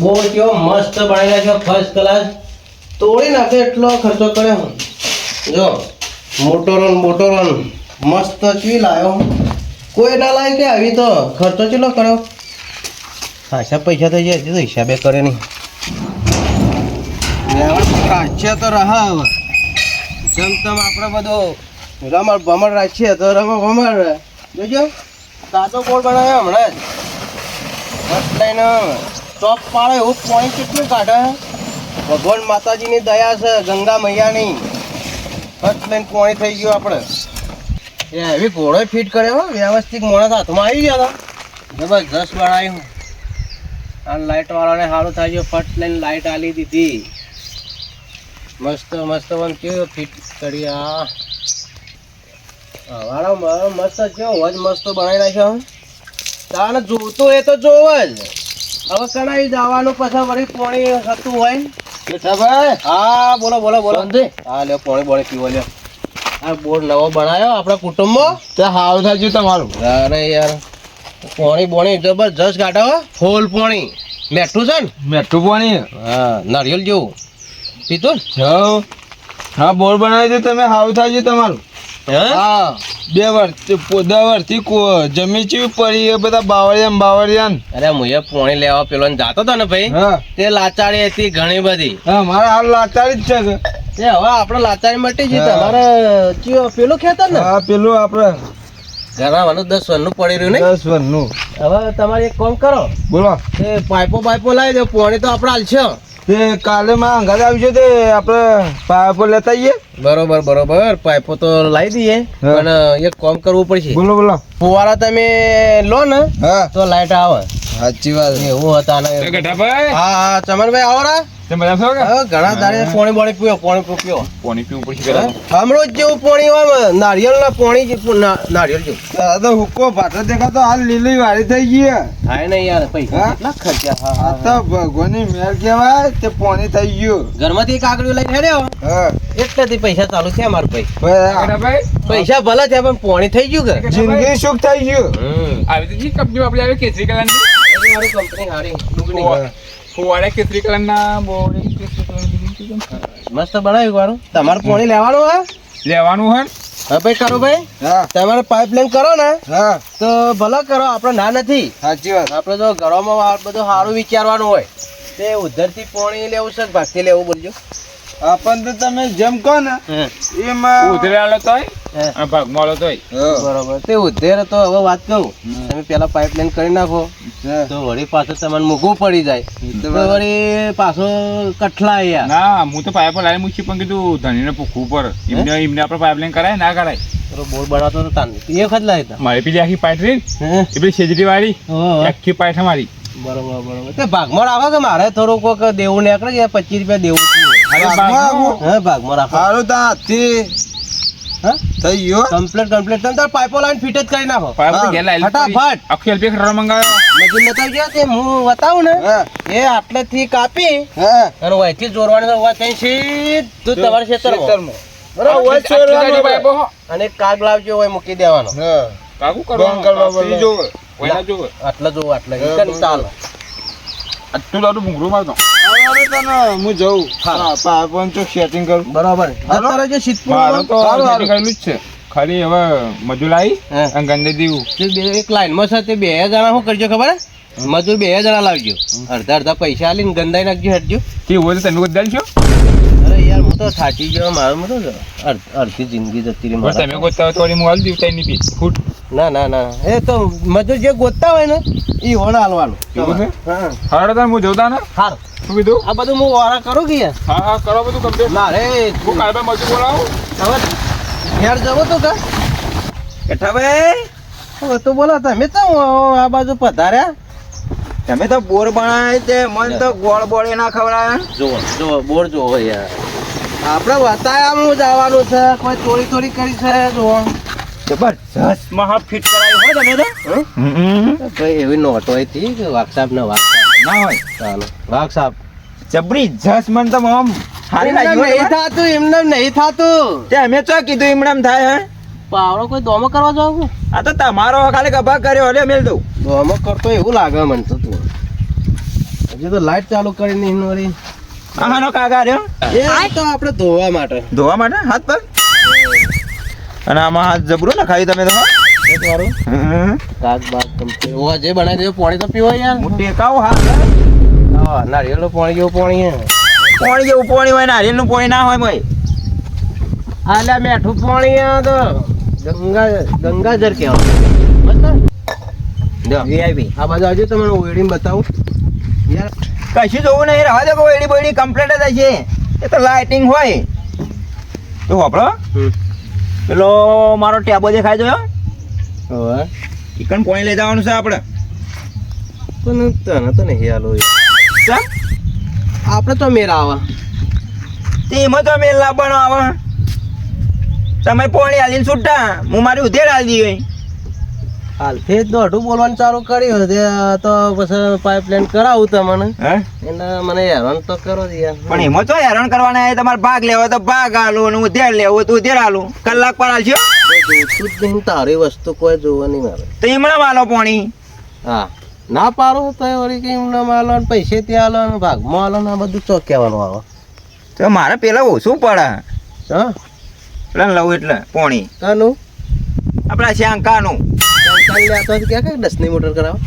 બહુ કેવો મસ્ત બનાવી નાખ્યો ફર્સ્ટ ક્લાસ તોડી નાખે, એટલો ખર્ચો કર્યો જો, મોટોરોન મોટોરોન, મસ્ત ચી લાવ્યો કોઈ ના લાવી કે આવી તો ખર્ચો ચેટલો કર્યો? ખાસા પૈસા થઈ જાય તો હિસાબે કરે નહીં. રાખીએ તો રહા હવે. જેમ તેમ આપણે બધો રમણ ભમણ રાખીએ તો રમણ ભમણ જોજો, તાજો બોર્ડ બનાવ્યો હમણાં જ. લઈને ચોપ પાડે એવું પાણી કેટલું કાઢે? ભગવાન માતાજીની દયા છે, ગંગા મૈયાની. ફર્સ્ટ લઈને પાણી થઈ ગયું આપણે. એ એવી ઘોડો ફિટ કર્યો હો, વ્યવસ્થિત માણસ હાથમાં આવી ગયા હતા જબરજસ્ત બનાવ્યું. આ લાઇટ વાળાને સારું થાય છે ફર્સ્ટ લઈને લાઇટ આલી દીધી. મસ્ત મસ્ત પણ કેવું ફિટ કરી આ. વાળો મસ્ત કેવો હોજ મસ્ત બનાવી નાખ્યો. તાને જોતું એ તો જોવે જ હવે કણાઈ જવાનું પછી વળી પોણી થતું હોય ને. હા બોલો બોલો બોલો. હા લ્યો પોણી બોણી પીવો લ્યો. આ બોર નવો બનાવ્યો આપણા કુટુંબમાં. તે હાલ થાય તમારું. અરે યાર પોણી બોણી જબરજસ્ત કાઢો હો. ફૂલ પોણી. મેઠું છે ને? મેઠું પાણી. હા નારિયેલ જેવું. પીતું? હા બોર બનાવી દો તમે હાવ થાય તમારું. હે? બે વર્ષ દસ વર્ષથી જમી ચી પડી એ બધા બાવળિયા બાવળિયા અરે હું પોણી લેવા પેલો જાતો હતો ને ભાઈ? તે લાચારી હતી ઘણી બધી. હા મારા હાલ લાચારી જ છે એ હવે આપણે લાચારી મટી જઈ તમારે પેલું ખેતર ને? હા પેલું આપણે. ઘણા વાનું દસ વનનું પડી રહ્યું ને દસ વર્ષનું હવે તમારે એક કામ કરો. બોલો. તે પાઇપો પાઇપો લાવી દો પોણી તો આપણે હાલશે. તે કાલે માં અંગાત આવશે તે આપડે પાઇપો લેતા આવીએ બરોબર બરોબર. પાઇપો તો લાવી દઈએ. પણ એક કામ કરવું પડશે. બોલો બોલો. ફુવારા તમે લો ને હા. તો લાઈટ આવે. સાચી વાત. એવું હતા ને. ગઢાભાઈ. હા હા ચમનભાઈ આવો રા. તમે બધા છો કે? ઘણા દાડે પાણી પાણી પીવો પાણી પીવો પીવો પાણી પીવું પડશે ગઢા હમણાં જ જેવું પાણી હોય નારિયેળ ના પાણી જેવું નારિયેળ જેવું. તો હુક્કો ભાટો દેખાતો હાલ લીલી વાળી થઈ ગઈ. થાય ને યાર પૈસા કેટલા ખર્ચા? હા, તો ભગવાનની મેર કહેવાય તે પોણી થઈ ગયું. ઘરમાંથી એક આગળ લઈને હેડ્યો હા. એટલેથી પૈસા ચાલુ છે મારા ભાઈ. ભાઈ? પૈસા ભલે થયા પણ પોણી થઈ ગયું કે જિંદગી સુખ થઈ ગયું. આવી તો જી કંપની આપણે આવી કેસરી કલરની? મારી કંપની હારી ડુગની. ફુવા- ફુવારા કેસરી કેસરી કલરની મસ્ત બનાવ્યું મારું તમારે પાણી લેવાનું હા લેવાનું હે હા ભાઈ કરો ભાઈ. હા. તમારે પાઇપલાઇન કરો ને. હા. તો ભલે કરો આપણે ના નથી. સાચી વાત. આપણે તો ઘરોમાં બધું સારું વિચારવાનું હોય. તે ઉધરથી પાણી લેવું છે કે ભાગથી લેવું બોલજો? આપણ તો તમે જેમ કહો ને એમાં ઉધરેલો તોય હે. અને ભાગમાં તોય બરોબર. તે ઉધેર તો હવે વાત કહું તમે પેલા પાઇપલાઇન કરી નાખો. તો વળી પાછો તમને મૂકવું પડી જાય. તો વળી પાછો કઠલા યાર. ના હું તો પાઇપ લાવી મૂકી પણ કીધું ધણીને પૂછવું પર એમને એમને આપણે પાઇપલાઈન કરાય ના કરાય. બોર બનાવતો તો તાન એ વખત લાવી તા. મારી પેલી આખી પાઇપ રહી એ પેલી શેજરી વાળી આખી પાઇપ મારી. બરોબર બરોબર. તે ભાગમાં આવે કે મારે થોડું કોક દેવું નીકળે કે પચીસ રૂપિયા દેવું હે ભાગમાં રાખો. સારું તો હાથથી થઈ ગયો. કમ્પ્લીટ કમ્પ્લીટ તમે તાર પાઇપો લાઈન ફિટ જ કરી નાખો. પાઇપ તો હા, ઘેર લાવેલી ફટાફટ. આખી એલપી ખરા મંગાવ્યો. મજૂર લેતા ગયા તે હું બતાવું ને. હા. એ આટલેથી કાપી અને વહીથી જોડવાની હોય ત્યાં સીધું તમારે ખેતરમાં. અને એક કાગ લાવજો હોય મૂકી દેવાનો. કરવા કરવાનું જોવે. આટલા જોવો આટલા. હા, ઈ કન ચાલે. આટલું દાદુ ભૂંગળું મારતો હવે તને હું જઉં. હા. હા સેટિંગ કરું. બરાબર. અત્યારે જે સિદ્ધપુર મારો તો કરેલું જ છે. ખાલી હવે મજૂર આવી અને ગંદે દીવું. બે એક લાઈનમાં તે બે જણા શું કરજો ખબર? મજૂર બે જણા લાવજો. અડધા અડધા પૈસા આલીને ગંદાઈ નાખજો હટજો તે હોય તો તમે બદલ છો? અરે યાર હું તો થાકી ગયો મારું તો અડધી જિંદગી જતી રહી તમે કોઈ થોડી હું હાલ દીવ તઈ ની ફૂટ. ના ના ના. એ તો મજૂર જે ગોતતા હોય ને એ ઓળા હાલવાનું. એવું છે? હા. હારો તાર હું જોતા ને હાર. શું કીધું? આ બધું હું વારા કરું કે યાર હા હા કરો બધું કમ્પ્લીટ. મારે હું કાલે ભાઈ મજૂર બોલાવું? હવે ઘેર જવું તું કા? કેઠાભાઈ હવે તો બોલો તમે તો આ બાજુ પધાર્યા? તમે તો બોર બનાવે છે મન તો ગોળ બોળ ના ખવડાવે. જો જો બોર જોવો યાર આપણે વતાયામાં જવાનું છે કોઈ ચોરી ચોરી કરી છે જુઓ. જબરજસ્ત. મહા ફિટ કરાવી હોય તમે તો? ભાઈ એવી નોટો હતી કે સાહેબ ને સાહેબ ના હોય. ચાલો વાઘ સાહેબ જબરી જસ મન તો આમ હારી લાગ્યું નહીં થાતું એમને નહીં થાતું. તે અમે તો કીધું એમણામ થાય હે? પાવડો કોઈ દોમો કરવા જાવ આ તો તમારો ખાલી કભા કર્યો એટલે મેલ દઉં. દોમો કરતો એવું લાગે મને તો તું. હજુ તો લાઈટ ચાલુ કરી નહીં નોરી. આ હાનો કાકા રહ્યો? એ તો આપણે ધોવા માટે. ધોવા માટે? હાથ પર? અને આમાં હાથ જબરો ને ખાઈ તમે તો હા? કાક બાક કંપની ઓ જે બનાવી દેજો પાણી તો પીવો યાર હું ટેકાવ હાથ. હા નારિયેળનું પાણી જેવું પાણી હે. પોણી જેવું પોણી હોય નારિયેલનું પોણી ના હોય આલે મેઠું પાણી હે તો. ગંગા ગંગાજર કહેવાય. બસ વીઆઈપી આ બાજુ આવજો તમને બતાવું. યાર કશું જોવું નહીં રહેવા દે કોઈ એડી બોડી કમ્પ્લેટ જ હશે. એ તો લાઇટિંગ હોય. તો વાપરો પેલો મારો ટેબો દેખાય જોયો હવે? ચિકન પોણી લઈ જવાનું છે આપણે? પણ તને તો નહીં હાલો આપણે તો મેળ આવે. તેમાં તો મેલ લાવવાનો આવે. તમે પોણી હાલીને છૂટા. હું મારી ઉધેડ હાલી દઈએ હાલથી જ દોઢું બોલવાનું ચાલુ કર્યું છે. તો પછી પાઇપલાઇન કરાવું તમને. એને મને હેરાન તો કરો યાર. પણ એમાં તો હેરાન કરવાના એ તમારે ભાગ લેવો તો ભાગ આલું અને ઉધેર લેવો તો ઉધેર આલું કલાક પર આલશો જોતું તારી વસ્તુ કોઈ જોવાની મારે. તો એમણે માલો પોણી. હા. ના પાડો તો એ વળી કે એમને માલો ને પૈસે ત્યાં આલો ને ભાગમાં આલો ને આ બધું ચોક્યાવાનું આવો. તો મારે પેલા ઓછું પડે. હા? પેલા લઉં એટલે પોણી. કાનું? આપણા શ્યાંકાનું ચાલ લેતો જ ક્યાં દસની મોટર કરાવો?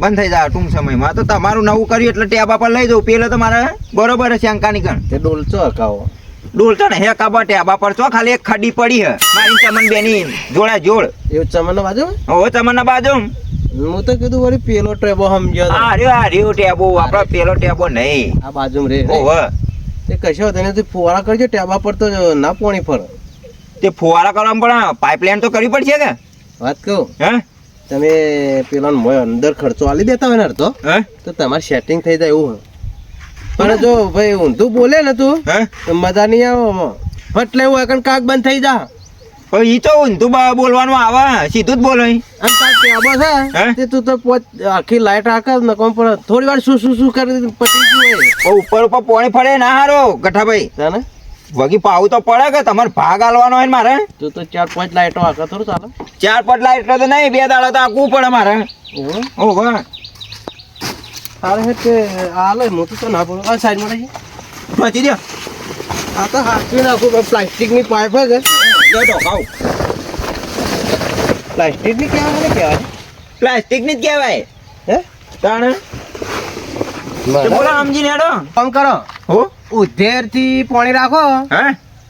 બંધ થઈ જાય ટૂંક સમયમાં. તો તમારું નવું કર્યું એટલે ટેબા પર લઈ જવું પેલો તો મારે બરોબર છે અંકાની કણ. તે ડોલચો હકાવો? ડોલતો ને હે કાબા ટેબા પર. ચો ખાલી એક ખડી પડી હે. મારી ચમન બેની જોડા જોડ. એવું ચમન બાજુ? ઓ ચમન બાજુ હું તો કીધું વળી પેલો ટેબો સમજ્યો તો. આ આ રહ્યો ટેબો. આપડો પેલો ટેબો નહીં. આ બાજુ રે તે કશો તને તું ફુવારા કરજો ટેબા પર તો ના પોણી પર તે ફુવારા કરવામાં પણ પાઇપલાઇન તો કરવી પડશે કે? વાત કહું? હે? તમે પેલા મોય અંદર ખર્ચો આલી દેતા હોય ને અડધો તો તમારે સેટિંગ થઈ જાય એવું પણ જો ભાઈ ઊંધું બોલે ને તું હે? તો મજા નહીં આવે ફટ લેવું હોય કાક બંધ થઈ જા. પણ ઈ તો ઊંધું બોલવાનું આવે સીધું જ બોલે. અને તાર ટેબો છે તે તું આખી લાઈટ આખે ને કોમ પણ થોડી વાર શું શું શું કરી પતી ગયું ઉપર ઉપર પોણી ફળે ના હારો ગઠાભાઈ. તને વગી પાવું તો પડે કે તમારે ભાગ આલવાનો હોય મારે? તું તો ચાર પાંચ લાઈટો આખો થોડું ચાલે. ચાર પાંચ લાઈટો તો નહીં બે દાડો તો આખવું પડે મારે. ઓ વાહ તારે હે કે આલે હું તો ના પડું. આ સાઈડમાં રહી પહોંચી દે. આ તો હાથવી નાખું પ્લાસ્ટિક પ્લાસ્ટિકની પાઇપ કે જો ઢોકાવ પ્લાસ્ટિકની કહેવાય ને કહેવાય પ્લાસ્ટિકની જ કહેવાય. હે? તાણે? બોલો સમજીને હેડો. કામ કરો. હો? ઉધેરથી પાણી રાખો. હે?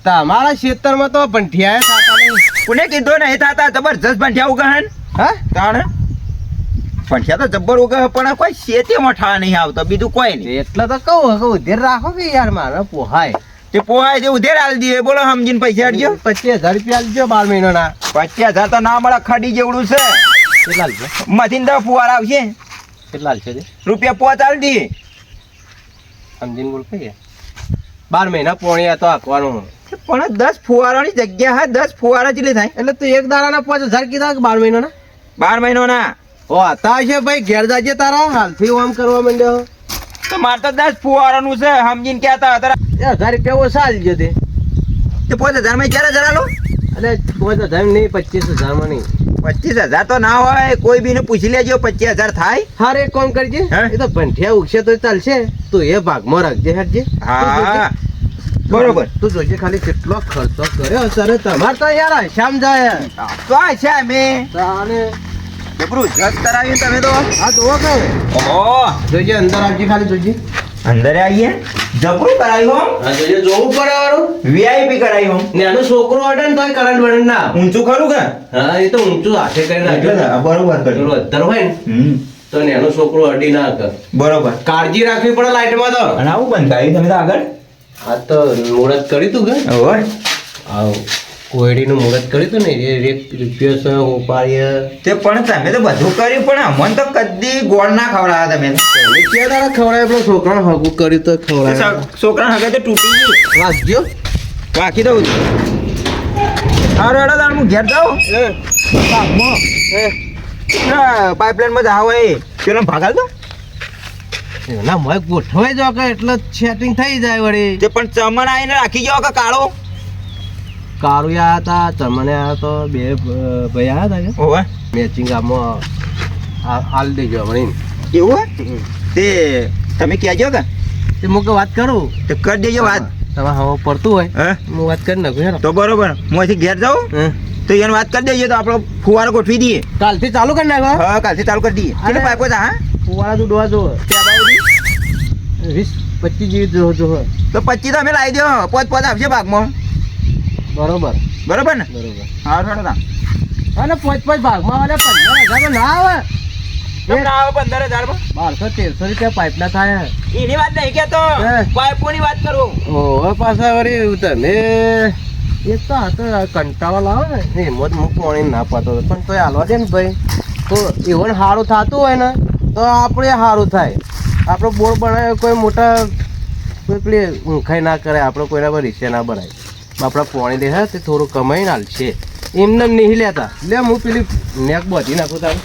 તમારા ખેતરમાં તો ભંઠિયા થતા નહીં. કોને કીધું નહીં થતા? જબરજસ્ત ભંઠિયા ઉગા હા તાણે? ભંઠિયા તો જબ્બર ઉગા પણ કોઈ શેતીમાં ઠા નહીં આવતો બીજું કોઈ નહીં. એટલે તો કહું કે ઉધેર રાખો કે યાર મારે પોહાય. તે પોહાય જે ઉધેર આલી દઈએ બોલો સમજીને પૈસા હેડજો પચીસ હજાર રૂપિયા આલજો બાર મહિનાના. પચીસ હજાર તો ના મળે ખડી જેવડું છે. કેટલા મથીને ફુવાર આવશે. કેટલા રૂપિયા પોચ આલી દઈએ સમજીને બોલ કહીએ. બાર મહિના પોણીયા તો હાંકવાનું. પણ દસ ફુવારાની જગ્યા હા દસ ફુવારા જેટલી થાય. એટલે તું એક દાડાના પાંચ હજાર કીધા કે બાર મહિનાના? બાર મહિનાના. ઓ હતા છે ભાઈ ઘેર જાજે તારા હાલથી આમ કરવા માંડ્યો તો મારે તો દસ ફુવારાનું છે સમજીને કહેતા હતા. એ હજાર રૂપિયા ઓછા આલજો તે? તે પાંચ હજારમાં ચાર હજાર આલો? એટલે પાંચ હજાર નહીં પચીસ હજારમાં નહીં. પચીસ હજાર તો ના હોય કોઈ બીને પૂછી લેજો પચીસ હજાર થાય. હારે એક કામ કરજે હે? એ તો ભંઠિયા ઉગશે તો ચાલશે. તું એ ભાગમાં રાખજે હેડજે. હા બરોબર. તું જોજે ખાલી કેટલો ખર્ચો કર્યો સર તમાર તો યાર શામ જાય. તો આ છે મેં તાને જબરું જસ કરાવ્યું તમે તો. આ જોવો કે ઓહો. જોજે અંદર આવજે ખાલી જોજે. અંદર આવીએ? જબરું જોજે જોવું પડે વાળું વીઆઈપી કરાવ્યું નાનો છોકરો અડે ને તોય કરંટ ના ઊંચું ખરું કે? હા એ તો ઊંચું હાથે કરી નાખ્યો બરોબર હોય ને. તો એનો છોકરો અડી ના કર. બરોબર. કાળજી રાખવી પડે લાઈટમાં તો. અને આવું બંધાયું તમે તો આગળ? આ તો મુહૂર્ત કર્યું તું કે? ઓહો આવ કોયડીનું મુહૂર્ત કર્યું તું ને એ રેપ રૂપિયો છે ઉપાડીએ. તે પણ તમે તો બધું કર્યું પણ અમને તો કદી ગોળ ના ખવડાવ્યા તમે. ક્યાં દાડા ખવડાવ્યા પણ છોકરાને હગું કર્યું તો ખવડાય છોકરા હગે તો તૂટી ગઈ વાગ્યો? વાંકી દઉં હારું હેડો તાણ હું ઘેર જાઉં. પાઇપલાઇનમાં જાવ એ. પેલો ભાગાલ તો ના મય ગોઠવાઈ જો કે એટલે સેટિંગ થઈ જાય વળી. તે પણ ચમન આવીને રાખી ગયો કે કાળો? કાળુ યા હતા ચમને આયા તો બે ભાઈ આયા હતા કે? ઓવે મેચિંગ આમાં હાલ દેજો વળી એવું હે તે તમે કહેજો કે? તે મુકે વાત કરું. તો કરી દેજો વાત. તમે હવે પડતું હોય. હા? વાત કરી નાખું તો બરોબર. હું અહીંથી ઘેર જાઉં? હે. તો એને વાત કરી દઈએ તો આપણો ફુવારો ગોઠવી દઈએ. કાલથી ચાલુ કરી નાખો. હા કાલથી ચાલુ કરી દઈએ. અને પાઇપ પાઇપો હા? ફુવારા તું ડોવા જો વીસ પચીસ જેવી જો જો તો પચીસ તો અમે લાવી દો. પોત પોત આવશે ભાગમાં. બરોબર. બરોબર ને? બરોબર. હા થોડો તા અને પાંચ પાંચ ભાગમાં અને પંદર હજાર ના આવે. પંદર હજારમાં? બારસો તેરસો રૂપિયા પાઇપ ના થાય. એની વાત નહીં કહેતો. હે. પાઇપોની વાત કરું. ઓહો પાછા વળી તમે એક તો આ તો કંટાળો લાવે ને. એમાં જ હું પાણી ના પાતો. પણ તોય હાલવા દે ને ભાઈ. તો એવું સારું થતું હોય ને, તો આપણે સારું થાય. આપણો બોર બનાવ્યો કોઈ મોટા કોઈ પેલી ઊંખાઈ ના કરે, આપણે કોઈના પર રીસે ના બનાય આપણા પાણી દે તે થોડું કમાઈને હાલશે. એમને નહીં લેતા. લે, હું પેલી નેક બધી નાખું તારું.